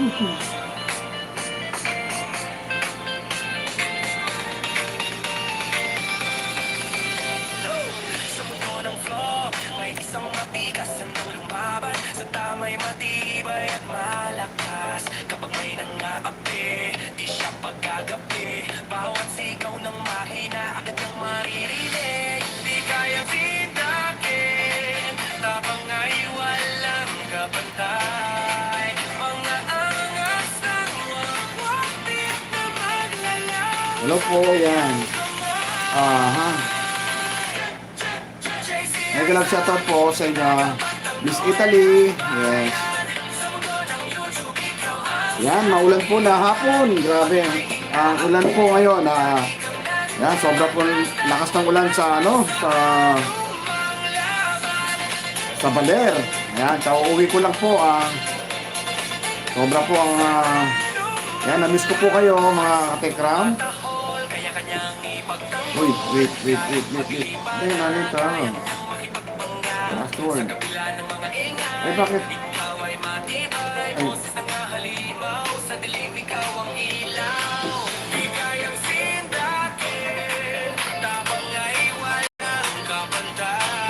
Uhum. Hello po, yan. Aha. Mega love shoutout po sa inyo. Miss Italy. Yes. Yan, maulan po na hapon. Grabe. Ang ulan po ngayon. Ah, yan, sobra po lakas ng ulan sa ano, sa sa Baler. Yan, kauuwi ko lang po. Ah, sobra po ang ah, yan, na-miss ko po kayo mga katekram. Uy, wait, wait, wait, wait, wait. Ay, nanita. Last word. Kabila ng mga ingay Ay, bakit? Ay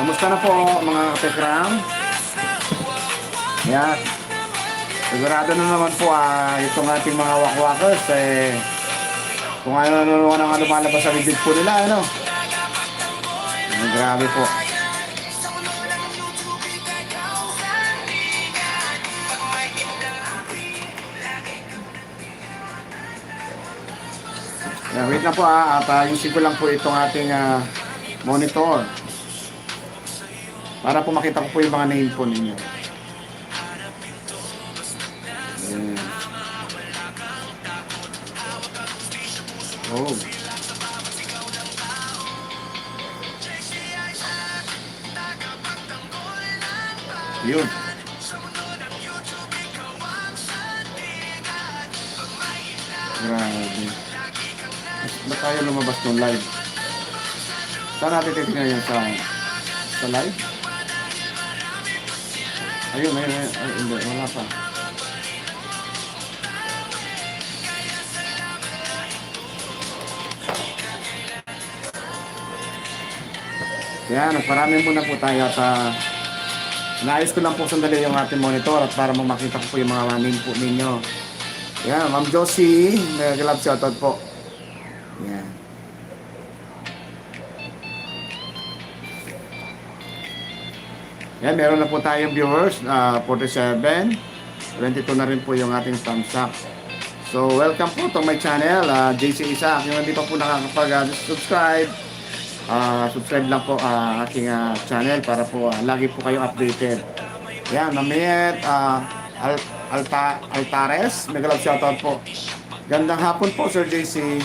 Kamusta na po mga katekram? Yan. Sigurado na naman po ah, itong ating mga wakwakers eh, kung ano ano ano nga lumalabas sa bibig po nila, ano? Ay, grabe po. Yan, wait na po ah, at uh, ko lang po itong ating ah, monitor. Para po makita ko po yung mga name po ninyo. Yun. Grabe. Ba't tayo lumabas ng live? Saan natin titignan yan sa sa live? Ayun, ayun, ayun. Ay, hindi, wala pa. Yan, nagparami muna po tayo uh, naayos ko lang po sandali yung ating monitor at para makita ko po yung mga name po ninyo. Yan, Ma'am Josie, nag-love shoutout po. Yan. Yan, meron na po tayong viewers, ah, 47. 22 na rin po yung ating thumbs up. So, welcome po to my channel, ah, JC Isaac. Yung hindi pa po nakakapag-subscribe, ah, subscribe lang po ah, aking ah, channel para po ah, lagi po kayo updated. Yan, Namiet, uh, Al Alta Altares, mega love shoutout po. Gandang hapon po, Sir JC.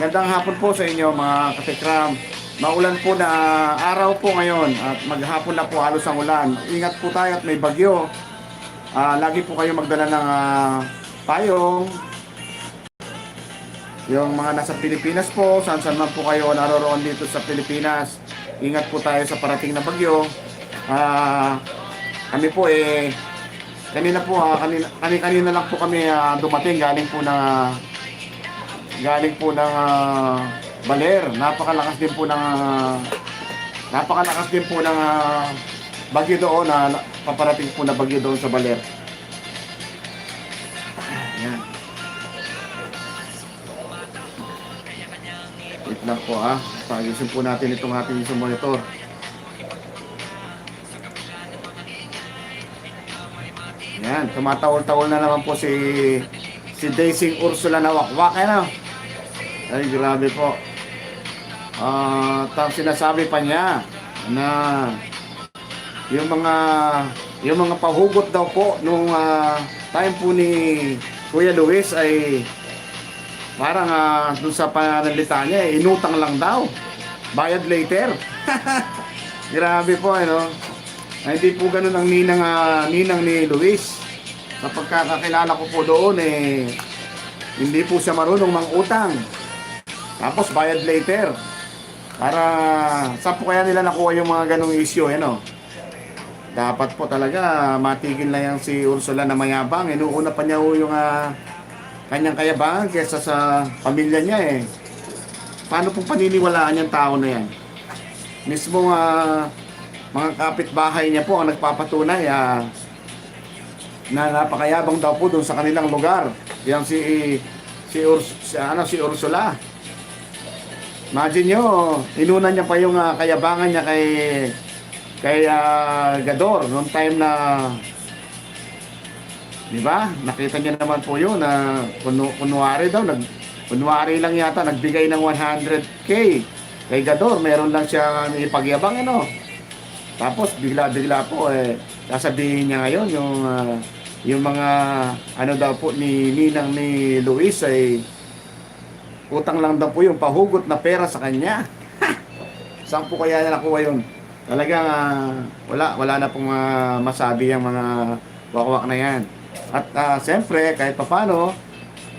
Gandang hapon po sa inyo, mga katikram. Maulan po na araw po ngayon at maghapon na po halos ang ulan. Ingat po tayo at may bagyo. Ah, lagi po kayo magdala ng ah, payong. Yung mga nasa Pilipinas po, saan saan man po kayo naroroon dito sa Pilipinas, ingat po tayo sa parating na bagyo. Ah, kami po eh, kanina po, ah, kanina, kanina, kanina lang po kami ah, dumating galing po na galing po ng ah, Baler. Napakalakas din po ng ah, napakalakas din po ng ah, bagyo doon na na- paparating po na bagyo doon sa Baler. Po ah. Pag-isin po natin itong ating isang monitor. Yan, tumatawol-tawol na naman po si si Daisy Ursula na wakwak. Ano? Ay, grabe po. Ah, uh, sinasabi pa niya na yung mga yung mga pahugot daw po nung ah, time po ni Kuya Luis ay parang uh, dun sa pananalita niya, eh, inutang lang daw. Bayad later. Grabe po, ano? Ay, hindi po ganun ang ninang, ah, ninang ni Luis. Sa pagkakakilala ko po doon, eh, hindi po siya marunong mangutang. Tapos bayad later. Para, saan po kaya nila nakuha yung mga ganong issue, ano? dapat po talaga matigil na yan si Ursula na mayabang. Inuuna pa niya yung ah, kanyang kayabangan kesa sa pamilya niya eh. Paano pong paniniwalaan yung tao na yan? Mismo ah, mga kapitbahay niya po ang nagpapatunay ah, na napakayabang daw po doon sa kanilang lugar. Yan si si, Urs, si, ano, si Ursula. Imagine nyo, inuna niya pa yung ah, kayabangan niya kay kay ah, Gador noong time na Di ba? Nakita niya naman po yun na kunu kunwari daw, nag, kunwari lang yata, nagbigay ng 100k kay Gador. Meron lang siya ipagyabang, ano. Tapos bigla-bigla po, eh, sasabihin niya ngayon yung, ah, yung mga, ano daw po ni Ninang ni Luis ay utang lang daw po yung pahugot na pera sa kanya. Saan po kaya niya nakuha yun? Talagang ah, wala, wala na pong ah, masabi yung mga wakwak na yan. At ah, siyempre, kahit papano,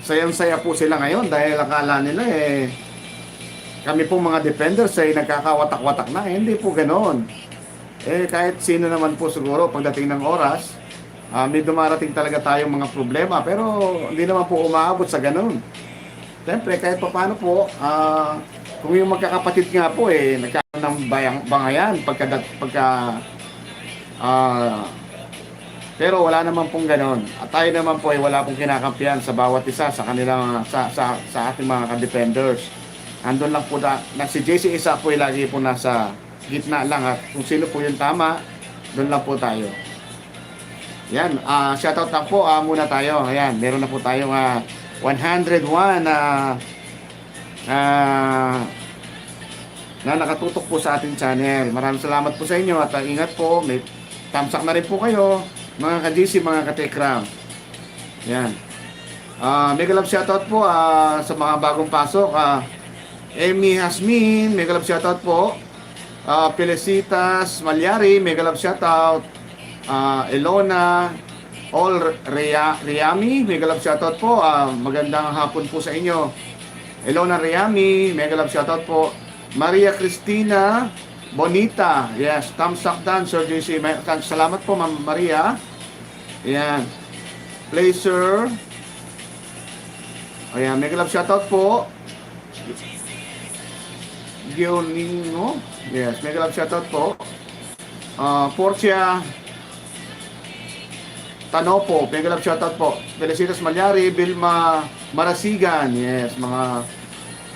sayang-saya po sila ngayon dahil akala nila eh, kami pong mga defenders ay nagkakawatak-watak na. Eh, hindi po ganoon. Eh, kahit sino naman po siguro pagdating ng oras, ah, may dumarating talaga tayong mga problema. Pero hindi naman po umaabot sa ganoon. Siyempre, kahit pa paano po, ah, kung yung magkakapatid nga po eh, nagkakaroon ng bayang, bangayan pagka, pagka ah, pero wala naman pong ganon. At tayo naman po ay wala pong kinakampiyan sa bawat isa sa kanilang sa sa, sa ating mga ka-defenders. Andun lang po na, na si JC Isa po ay lagi po nasa gitna lang at kung sino po yung tama, doon lang po tayo. Yan, ah shoutout lang po ah, muna tayo. Ayan, meron na po tayong ah, 101 na ah, na nakatutok po sa ating channel. Maraming salamat po sa inyo at ah, ingat po. May tamsak na rin po kayo mga ka-GC, mga ka-Tekram. Yan. Ah, mega love shoutout po ah, sa mga bagong pasok. Ah, Amy Hasmin, mega love shoutout po. Ah, Felicitas Malyari, mega love shoutout. Ah, Elona All Rea, Riami, mega love shoutout po. Ah, magandang hapon po sa inyo. Elona Riami, mega love shoutout po. Maria Cristina Bonita, yes, thumbs up dan, Sir JC. May- Salamat po, Ma'am Maria. Yan. Placer. Ayan, mega love shoutout po. Gionino. Yes, mega love shoutout po. Uh, Portia Tanopo, mega love shoutout po. Felicitas Malyari, Vilma Marasigan. Yes, mga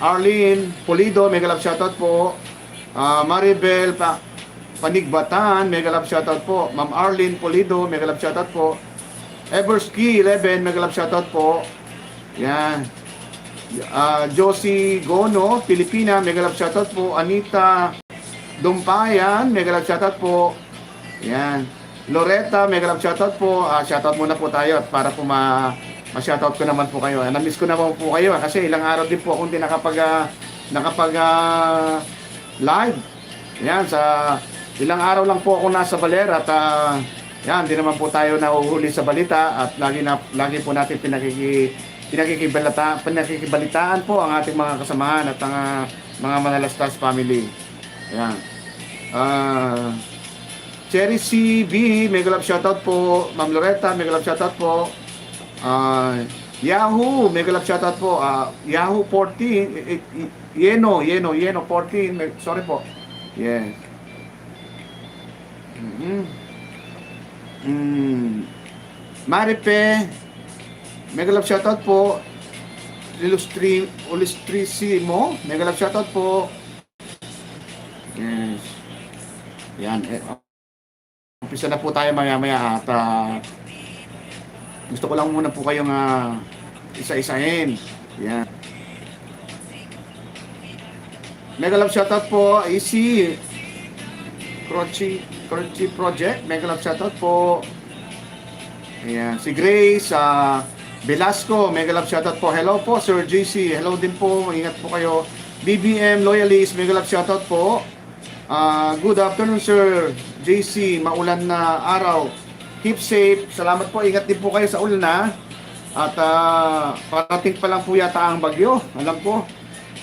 Arlene Polido, mega love shoutout po. Ah, Maribel pa Panigbatan, mega love shoutout po. Ma'am Arlene Polido, mega love shoutout po. Everski 11, mega love shoutout po. Yan. Ah, Josie Gono, Pilipina, mega love shoutout po. Anita Dumpayan, mega love shoutout po. Yan. Loretta, mega love shoutout po. Ah, shoutout muna po tayo para po ma ma-shoutout ko naman po kayo. Na-miss ko naman po kayo kasi ilang araw din po akong hindi nakapag ah, nakapag ah, live. Yan sa ilang araw lang po ako nasa Baler at ah, yan, hindi naman po tayo nauhuli sa balita at lagi na lagi po natin pinakiki pinakikibalita, pinakikibalitaan po ang ating mga kasamahan at ang ah, mga Manalastas family. Yan. Ah, Cherry CB, mega love shoutout po. Ma'am Loretta, mega love shoutout po. Ah, Yahoo, mega love shoutout po. Ah, Yahoo 14, eh, eh, Yeno, Yeno, Yeno 14. me- Sorry po. Yes. Mm. Mm. Maripe, mega love shoutout po. Illustri, Illustrissimo, mega love shoutout po. Yes. Yan. Eh, umpisa na po tayo maya-maya at ah, gusto ko lang muna po kayong ah, isa-isahin. Yan. Mega love shoutout po, Easy. Crochi, Crochi Project. Mega love shoutout po. Ayan. Si Grace, ah, Velasco, mega love shoutout po. Hello po, Sir JC. Hello din po. Ingat po kayo. BBM Loyalist, mega love shoutout po. Ah, good afternoon, Sir JC. Maulan na araw. Keep safe. Salamat po. Ingat din po kayo sa ulan, ha? At ah, parating pa lang po yata ang bagyo. Alam ko.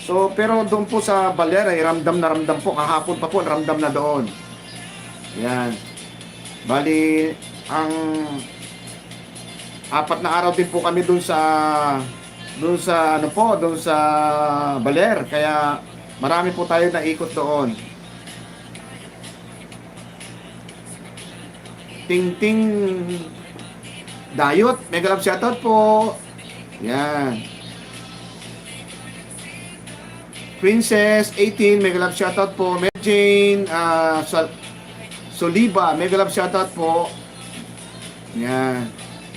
So, pero doon po sa Balera, eh, ramdam na ramdam po. Kahapon pa po, ramdam na doon. Yan. Bali, ang apat na araw din po kami dun sa dun sa ano po, dun sa Baler. Kaya marami po tayo na ikot doon. Ting Ting Dayot, mega love shoutout po. Yan. Princess 18, mega love shoutout po. Mary Jane ah, Sol- Soliba, mega love shoutout po. Yan.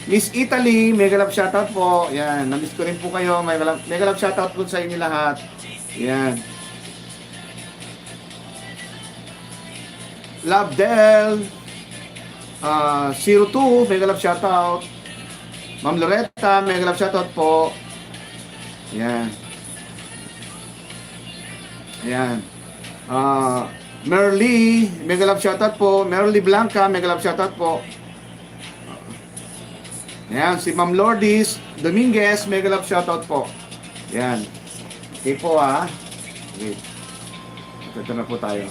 Miss Italy, mega love shoutout po. Yan, na-miss ko rin po kayo. Mega love, mega love shoutout po sa inyo lahat. Yan. Love Del. Ah, 02, mega love shoutout. Ma'am Loretta, mega love shoutout po. Yan. Ayan. Ah, Merly, mega love shoutout po. Merly Blanca, mega love shoutout po. Ayan, si Ma'am Lourdes Dominguez, mega love shoutout po. Ayan. Okay po ah. Wait. Ito na po tayo.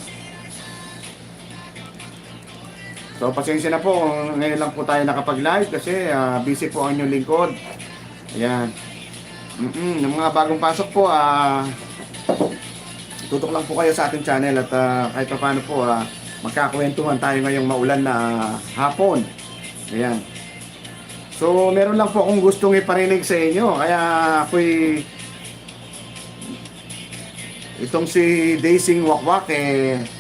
So, pasensya na po. kung Ngayon lang po tayo nakapag-live kasi ah, busy po ang inyong lingkod. Ayan. Mm-mm, yung mga bagong pasok po, ah, tutok lang po kayo sa ating channel at ah, kahit pa paano po, ah, magkakwentuhan tayo ngayong maulan na hapon. Ayan. So, meron lang po akong gustong iparinig sa inyo. Kaya ako'y itong si Daising Wakwak eh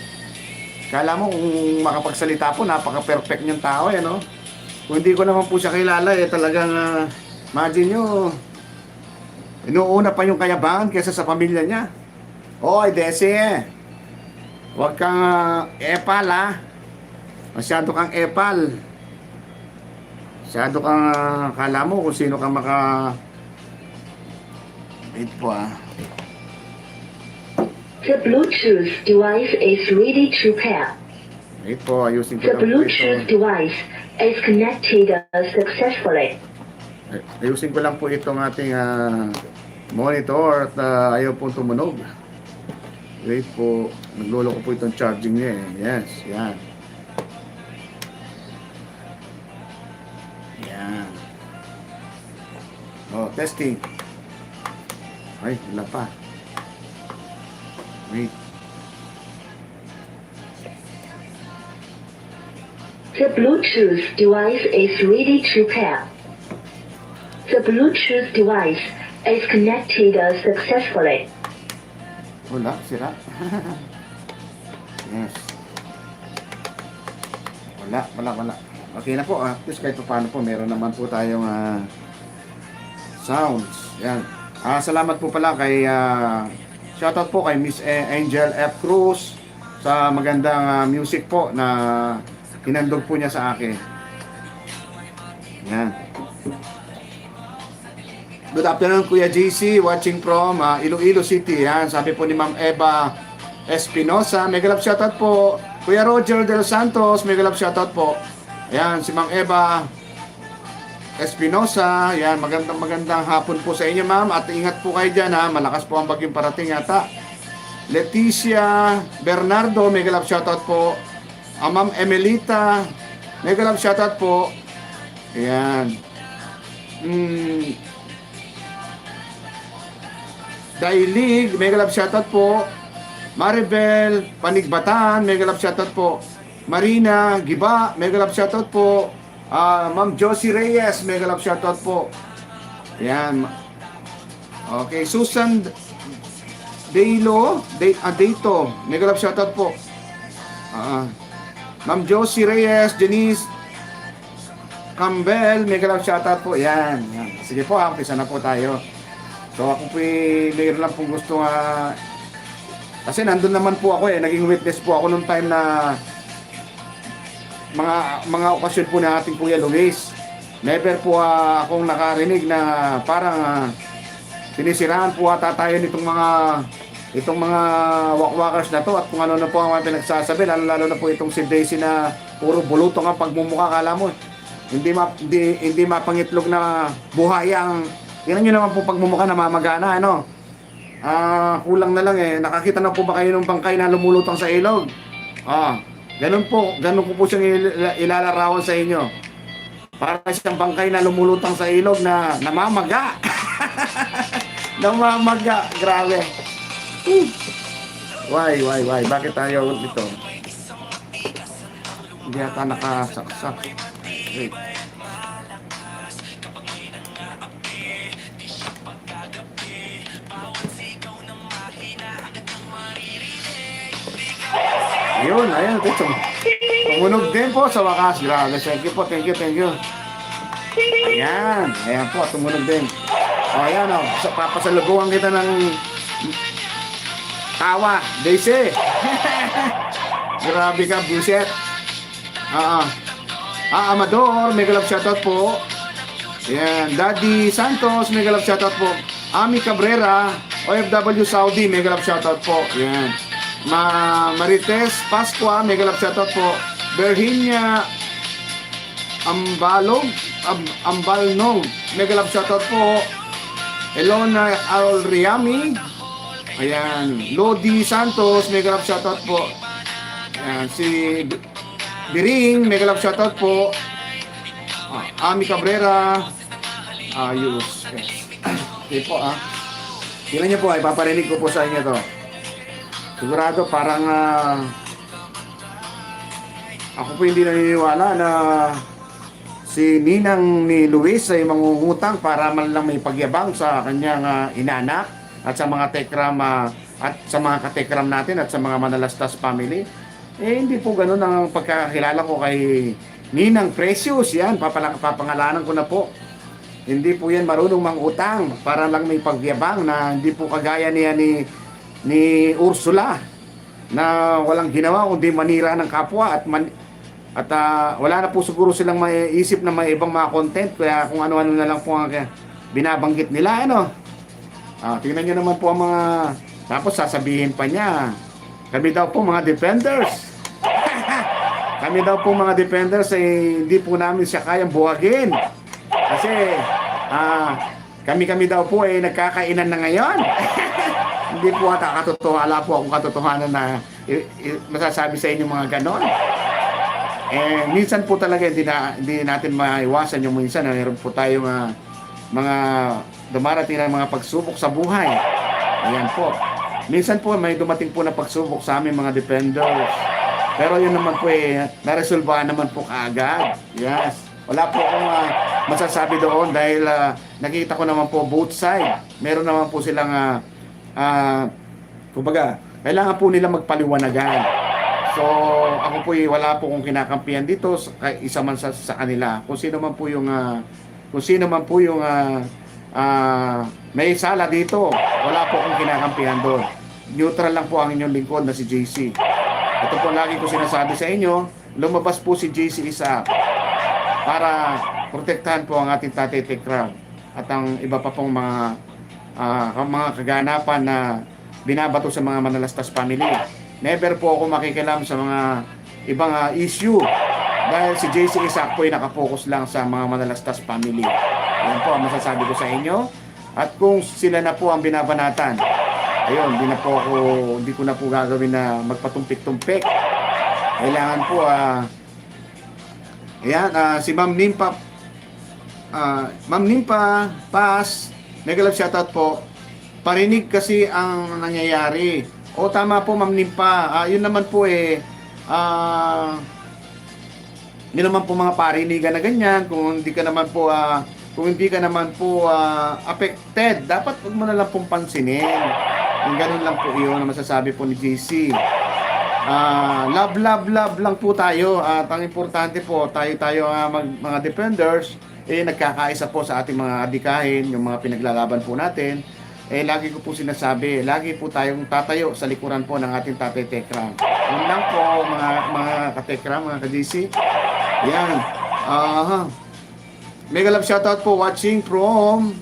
kala mo kung makapagsalita po napaka-perfect niyang tao eh no. Kung hindi ko naman po siya kilala eh talagang ah, imagine nyo inuuna pa yung kayabangan kaysa sa pamilya niya. Oy, Desi eh. Huwag kang ah, epal ah. Masyado kang epal. Masyado kang ah, kala mo kung sino kang maka... Wait po ah. The Bluetooth device is ready to pair. Wait po, ayusin ko The lang po Bluetooth ito. device is connected successfully. Ay- Ayusin ko lang po itong ating ah, monitor at ah, ayaw po tumunog. Wait po, naglolo ko po itong charging niya eh. Yes, yan. Yan. Oh, testing. Ay, wala pa. Wait. The Bluetooth device is ready to pair. The Bluetooth device is connected successfully. Wala, sira. yes. Wala, wala, wala. Okay na po, ah. at least kahit pa paano po, meron naman po tayong ah, sounds. Yan. Ah, salamat po pala kay ah, shoutout po kay Miss A- Angel F. Cruz sa magandang ah, music po na hinandog po niya sa akin. Yan. Good afternoon, Kuya JC, watching from ah, Iloilo City. Yan, sabi po ni Ma'am Eva Espinosa. Mega love shoutout po. Kuya Roger Del Santos, mega love shoutout po. Yan, si Ma'am Eva Espinosa. Yan, magandang magandang hapon po sa inyo, Ma'am. At ingat po kayo dyan, ha. Malakas po ang bagyong parating yata. Leticia Bernardo, mega love shoutout po. Ah, Ma'am Emelita, mega love shoutout po. Yan. Mm, Dailig, mega love shoutout po. Maribel, Panigbatan, mega love shoutout po. Marina, Giba, mega love shoutout po. Ah, Ma'am Josie Reyes, mega love shoutout po. Yan. Okay, Susan Daylo, Day, ah, Dayto, mega love shoutout po. Ah, Ma'am Josie Reyes, Janice Campbell, mega love shoutout po. Yan, yan. Sige po, ah, umpisa na po tayo. So ako po eh, mayroon lang pong gusto nga kasi nandun naman po ako eh, naging witness po ako nung time na mga mga okasyon po ng ating Kuya Luis. Never po ah, akong nakarinig na parang sinisiraan po ata tayo nitong mga itong mga wakwakers na to at kung ano na po ang mga pinagsasabi lalo lalo na po itong si Daisy na puro bulutong ang pagmumukha kala mo hindi ma, hindi, hindi mapangitlog na buhayang Tingnan nyo naman po pagmumukha na mamagana, ano? Ah, kulang na lang eh. Nakakita na po ba kayo ng bangkay na lumulutang sa ilog? Ah, Ganun po, ganun ko po siyang il- ilalarawan sa inyo. Para siyang bangkay na lumulutang sa ilog na namamaga. namamaga. Grabe. Why, why, why? Bakit tayo dito? Hindi ata nakasaksak. Wait. Yun, ayun, ito. Tumunog din po sa wakas. Grabe, thank you po, thank you, thank you. Ayan, ayan po, tumunog din. O, ayan o, sa papasaluguan kita ng tawa, Daisy. Grabe ka, buset. Ah, ah. Ah, Amador, mega love shoutout po. Ayan, Daddy Santos, mega love shoutout po. Ami Cabrera, OFW Saudi, mega love shoutout po. Ayan. Ma Marites Pasqua, mega love shoutout po. Virginia Ambalog, Am Ambalnog, mega love shoutout po. Elona Alriami, ayan. Lodi Santos, mega love shoutout po. Ayan, si Biring, mega love shoutout po. Ah, Ami Cabrera, ayos. Yes. Okay po ah. Tingnan niyo po, ay paparinig ko po sa inyo to. Sigurado parang ah, ako po hindi naniniwala na si Ninang ni Luis ay mangungutang para man lang may pagyabang sa kanyang ah, inanak at sa mga tekram ah, at sa mga katekram natin at sa mga manalastas family. Eh hindi po ganun ang pagkakilala ko kay Ninang Precious. Yan, papala- papangalanan ko na po. Hindi po yan marunong mangutang para lang may pagyabang na hindi po kagaya niya ni ni Ursula na walang ginawa kundi manira ng kapwa at man, at ah, wala na po siguro silang maiisip na may ibang mga content kaya kung ano-ano na lang po ang ah, binabanggit nila ano. Ah, tingnan niyo naman po ang mga tapos sasabihin pa niya kami daw po mga defenders. kami daw po mga defenders eh, hindi po namin siya kayang buhagin. Kasi ah kami-kami daw po eh nagkakainan na ngayon. Hindi po ata katotohanan wala po akong katotohanan na i- i- masasabi sa inyo mga ganon. Eh, minsan po talaga hindi, na, hindi natin maiwasan yung minsan na meron po tayong ah, mga dumarating na mga pagsubok sa buhay. Ayan po. Minsan po may dumating po na pagsubok sa aming mga defenders. Pero yun naman po eh, naresolbahan naman po kaagad. Yes. Wala po akong ah, masasabi doon dahil ah, nakita ko naman po both side. Meron naman po silang ah, ah, kumbaga, kailangan po nila magpaliwanagan. So, ako po wala po kong kinakampihan dito sa- isa man sa, sa kanila. Kung sino man po yung ah, kung sino man po yung ah, ah, may sala dito, wala po akong kinakampihan doon. Neutral lang po ang inyong lingkod na si JC. Ito po lagi ko sinasabi sa inyo, lumabas po si JC isa para protektahan po ang ating Tatay Tekram at ang iba pa pong mga ah, mga kaganapan na binabato sa mga manalastas family. Never po ako makikilam sa mga ibang ah, issue dahil si JC Isaac po ay nakapokus lang sa mga manalastas family. Yan po ang masasabi ko sa inyo. At kung sila na po ang binabanatan, ayun, hindi na po ako, hindi ko na po gagawin na magpatumpik-tumpik. Kailangan po, ah, ayan, ah, si Ma'am Nimpa, ah, Ma'am Nimpa, pass, mega love shoutout po. Parinig kasi ang nangyayari. O tama po Ma'am Nimpa, Ah, yun naman po eh, ah, yun naman po mga parinigan na ganyan, kung hindi ka naman po, ah, kung hindi ka naman po ah, affected, dapat huwag mo na lang pong pansinin. Yung ganun lang po yun na masasabi po ni JC. Ah, love, love, love lang po tayo. At ang importante po, tayo-tayo ah, mag, mga defenders, eh nagkakaisa po sa ating mga adikahin, yung mga pinaglalaban po natin. Eh lagi ko po sinasabi, lagi po tayong tatayo sa likuran po ng ating Tatay Tekram. Yun lang po mga mga katekram, mga ka-GC. Yan. Aha. Mega love shoutout po watching from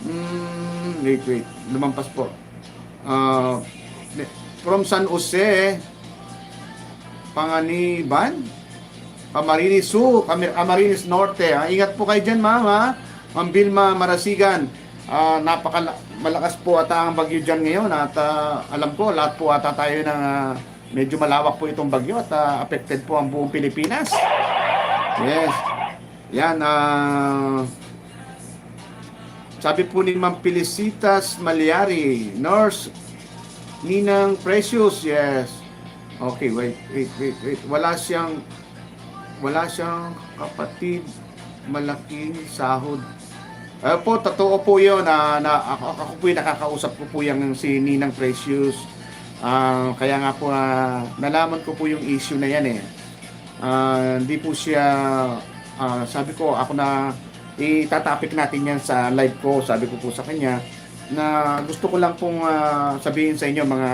mm, wait wait lumampas po Ah, from San Jose Panganiban Camarines Sur Camar- Camarines Norte Ah, ingat po kayo dyan ma'am ha Ma'am Vilma Marasigan Ah, napaka malakas po ata ang bagyo dyan ngayon at ah, alam ko lahat po ata tayo ng ah, medyo malawak po itong bagyo at ah, affected po ang buong Pilipinas. Yes. Yan, ah... sabi po ni Ma'am Felicitas Malyari, Nurse Ninang Precious, yes. Okay, wait, wait, wait, wait. Wala siyang, wala siyang kapatid, malaking sahod. Eh po, totoo po yun. na na, ako, ako po yung nakakausap ko po yung si Ninang Precious. Ah, kaya nga po, ah, nalaman ko po yung issue na yan eh. Ah, hindi po siya, ah, sabi ko, ako na, itatapik natin yan sa live ko. Sabi ko po sa kanya, na gusto ko lang pong ah, sabihin sa inyo mga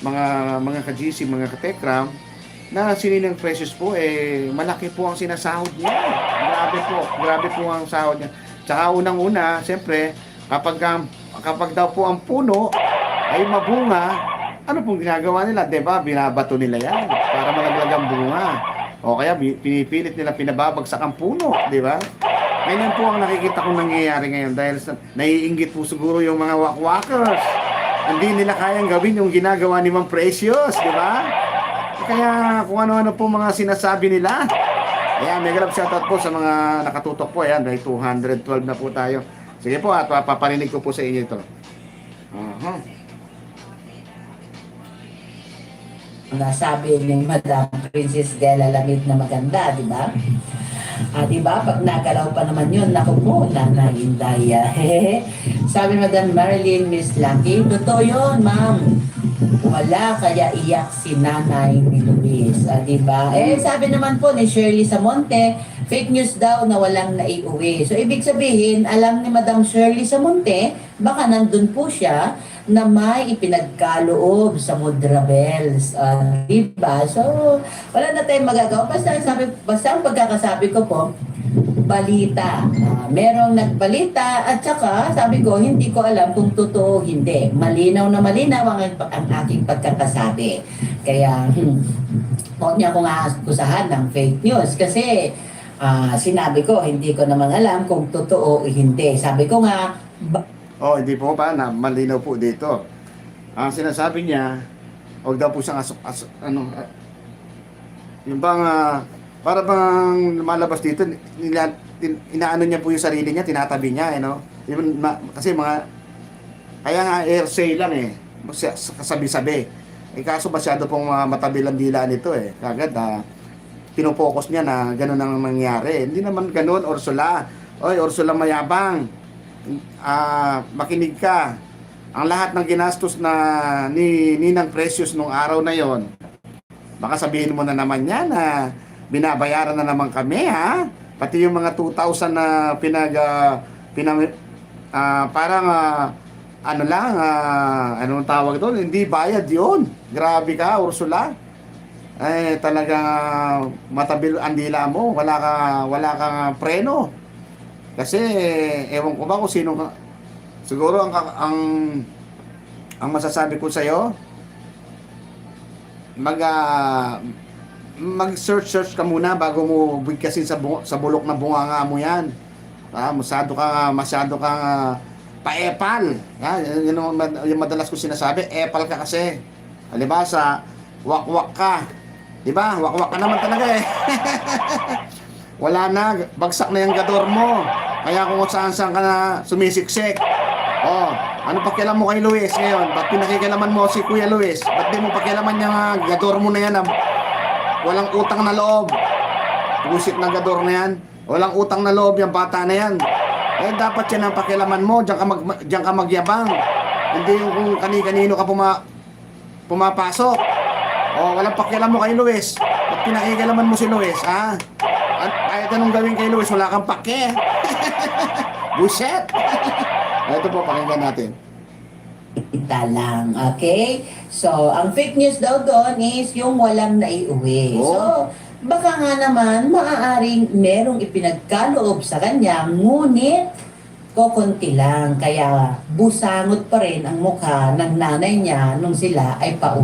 mga mga ka-GC, mga ka-Tekram, na si Ninang Precious po, eh, malaki po ang sinasahod niya. Grabe po, grabe po ang sahod niya. Tsaka unang-una, siyempre, kapag, ang- kapag daw po ang puno ay mabunga, ano pong ginagawa nila? 'Di ba Binabato nila yan para malaglag ang bunga. O kaya pinipilit nila pinababagsak ang puno, di ba? Ganyan po ang nakikita kong nangyayari ngayon dahil sa, naiinggit po siguro yung mga wakwakers. Hindi nila kayang gawin yung ginagawa ni Ma'am Precious, di ba? Kaya kung ano-ano po mga sinasabi nila. Ayan, mega love shoutout po sa mga nakatutok po. Ayan, may 212 na po tayo. Sige po, at paparinig ko po sa inyo ito. Aha. Nasabi ni Madam Princess Della Lamid na maganda, di ba? Ah, di ba? Pag nagalaw pa naman yun, naku po, Nanay Indaya. Sabi ni Madam Marilyn Miss Lucky, totoo yun, ma'am. Wala kaya iyak si nanay ni Luis. Ah, di ba? Eh, sabi naman po ni Shirley Samonte, fake news daw na walang naiuwi. So, ibig sabihin, alam ni Madam Shirley Samonte, baka nandun po siya na may ipinagkaloob sa Mudra Bells. Ah, di ba? So, wala na tayong magagawa. Basta, sabi, basta ang pagkakasabi ko po, balita. Ah, merong nagbalita at saka sabi ko hindi ko alam kung totoo hindi. Malinaw na malinaw ang, ang aking pagkakasabi. Kaya hmm, huwag niya akong akusahan ng fake news kasi ah, sinabi ko hindi ko namang alam kung totoo o hindi. Sabi ko nga Oh, hindi po ba na malinaw po dito. Ang sinasabi niya, huwag daw po siyang asok, asok ano, ah, yung bang, ah, para bang lumalabas dito, nila, tin, inaano niya po yung sarili niya, tinatabi niya, eh, no? Yung, ma, kasi mga, kaya nga airsay lang eh, kasabi-sabi. Eh kaso masyado pong uh, matabilang dila nito eh. Kagad, ah, pinopokus niya na ganun ang nangyari. Hindi naman ganun, Ursula. Oy, Ursula mayabang. Ah, makinig ka. Ang lahat ng ginastos na ni Ninang Precious nung araw na yon, baka sabihin mo na naman yan na binabayaran na naman kami ha. Pati yung mga 2,000 na pinag ah, pinang ah, parang ah, ano lang ah, anong tawag doon? Hindi bayad 'yon. Grabe ka, Ursula. Eh talaga matabil ang dila mo, wala ka wala kang preno. Kasi ewan ko ba kung sino ka Siguro ang ang ang masasabi ko sa iyo mag ah, mag-search search ka muna bago mo bigkasin sa bu- sa bulok na bunganga mo 'yan. Ah, masyado ka masyado ka pa-epal. Ah, yun mad- yung madalas ko sinasabi, epal ka kasi. Alibasa, wak-wak ka. 'Di ba? Wak-wak ka naman talaga eh. Wala na, bagsak na yung gador mo. Kaya kung saan-saan ka na sumisiksik. Oh, ano pakialam mo kay Luis ngayon? Ba't pinakikialaman mo si Kuya Luis? Ba't di mo pakialaman yung ah, gador mo na yan? ah? Walang utang na loob. Busit na gador na yan. Walang utang na loob yung bata na yan. Eh, dapat yan ang pakialaman mo. Diyan ka, mag, diyan ka magyabang. Hindi yung kung kani-kanino ka puma, pumapasok. Oh, walang pakialam mo kay Luis. Ba't pinakikialaman mo si Luis, ha? Anong gawin kay Luis, wala kang pake. Buset! Ito po, pakinggan natin. Ita lang, okay? So, ang fake news daw doon is yung walang naiuwi. Oh. So, baka nga naman maaaring merong ipinagkaloob sa kanya, ngunit kokonti lang. Kaya busangot pa rin ang mukha ng nanay niya nung sila ay pauwi.